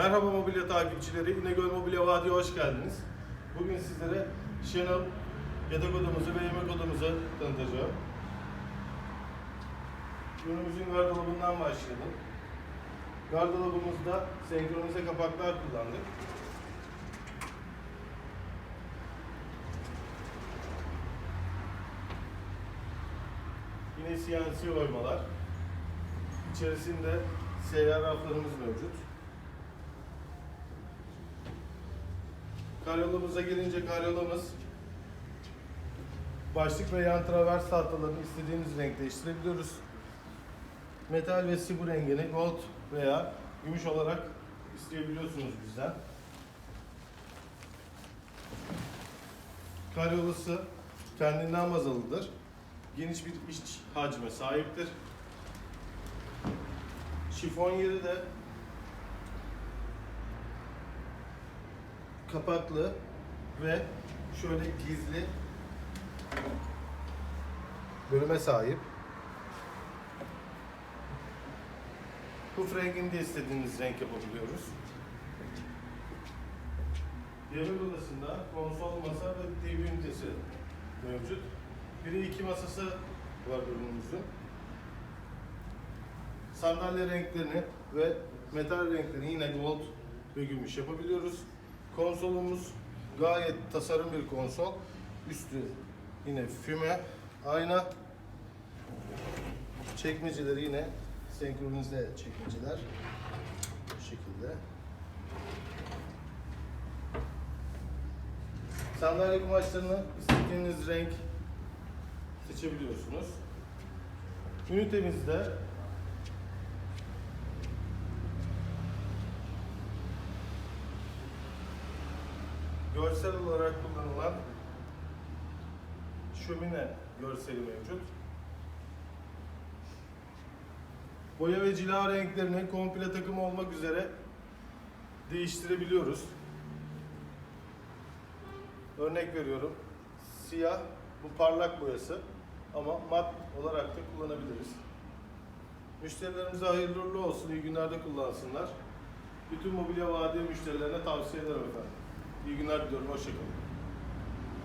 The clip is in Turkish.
Merhaba mobilya takipçileri, İnegöl Mobilya Vadi'ye hoş geldiniz. Bugün sizlere Channel yatak odamızı ve yemek odamızı tanıtacağım. Ürünümüzün gardırobundan başlayalım. Gardırobumuzda senkronize kapaklar kullandık. Yine CNC oymalar. İçerisinde seyyar raflarımız mevcut. Karyolamıza gelince karyolamız başlık ve yan travers tahtalarını istediğimiz renk değiştirebiliyoruz. Metal ve sibu rengini gold veya gümüş olarak isteyebiliyorsunuz bizden. Karyolası kendinden bazalıdır. Geniş bir iç hacme sahiptir. Şifon yeri de kapaklı ve şöyle gizli bölüme sahip. Puf renginde istediğiniz renk yapabiliyoruz. Yemek odasında konsol masa ve TV ünitesi mevcut. Biri iki masası var ürünümüzün. Sandalye renklerini ve metal renklerini yine gold ve gümüş yapabiliyoruz. Konsolumuz gayet tasarım bir konsol. Üstü yine füme, ayna. Çekmeceleri yine senkronize çekmeceler. Bu şekilde. Sandalye kumaşlarını istediğiniz renk seçebiliyorsunuz. Ünitemizde görsel olarak kullanılan şömine görseli mevcut. Boya ve cila renklerini komple takım olmak üzere değiştirebiliyoruz. Örnek veriyorum. Siyah bu parlak boyası ama mat olarak da kullanabiliriz. Müşterilerimize hayırlı olsun, iyi günlerde kullansınlar. Bütün mobilya vadi müşterilerine tavsiye ederim efendim. İyi günler diliyorum, hoşçakalın.